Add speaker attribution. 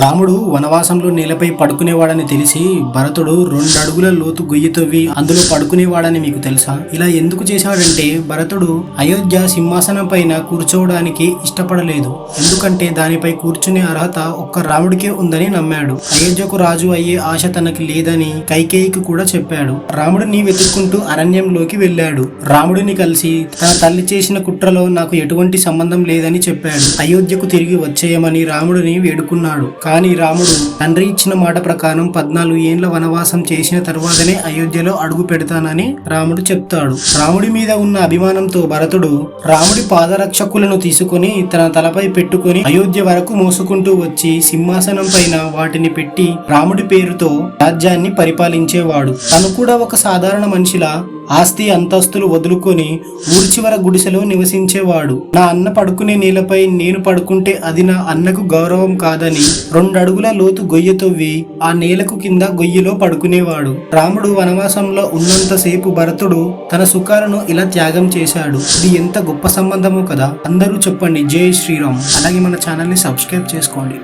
Speaker 1: రాముడు వనవాసంలో నేలపై పడుకునేవాడని తెలిసి భరతుడు రెండు అడుగుల లోతు గొయ్యి తవ్వి అందులో పడుకునేవాడని మీకు తెలుసా? ఇలా ఎందుకు చేశాడంటే భరతుడు అయోధ్య సింహాసనం పైన కూర్చోవడానికి ఇష్టపడలేదు. ఎందుకంటే దానిపై కూర్చునే అర్హత ఒక్క రాముడికే ఉందని నమ్మాడు. అయోధ్యకు రాజు అయ్యే ఆశ తనకి లేదని కైకేయికి కూడా చెప్పాడు. రాముడిని వెతుక్కుంటూ అరణ్యంలోకి వెళ్ళాడు. రాముడిని కలిసి తన తల్లి చేసిన కుట్రలో నాకు ఎటువంటి సంబంధం లేదని చెప్పాడు. అయోధ్యకు తిరిగి వచ్చేయమని రాముడిని వేడుకున్నాడు. కానీ రాముడు తండ్రి ఇచ్చిన మాట ప్రకారం పద్నాలుగు ఏండ్ల వనవాసం చేసిన తరువాతనే అయోధ్యలో అడుగు పెడతానని రాముడు చెప్తాడు. రాముడి మీద ఉన్న అభిమానంతో భరతుడు రాముడి పాదరక్షకులను తీసుకొని తన తలపై పెట్టుకొని అయోధ్య వరకు మోసుకుంటూ వచ్చి సింహాసనం పైన వాటిని పెట్టి రాముడి పేరుతో రాజ్యాన్ని పరిపాలించేవాడు. తను కూడా ఒక సాధారణ మనిషిలా ఆస్తి అంతస్తులు వదులుకొని ఊరి చివర గుడిసెలో నివసించేవాడు. నా అన్న పడుకునే నేలపై నేను పడుకుంటే అది నా అన్నకు గౌరవం కాదని రెండు అడుగుల లోతు గొయ్య తవ్వి ఆ నేలకు కింద గొయ్యిలో పడుకునేవాడు. రాముడు వనవాసంలో ఉన్నంతసేపు భరతుడు తన సుఖాలను ఇలా త్యాగం చేశాడు. ఇది ఎంత గొప్ప సంబంధమో కదా? అందరూ చెప్పండి. జై శ్రీరామ్. అలాగే మన ఛానల్ని సబ్స్క్రైబ్ చేసుకోండి.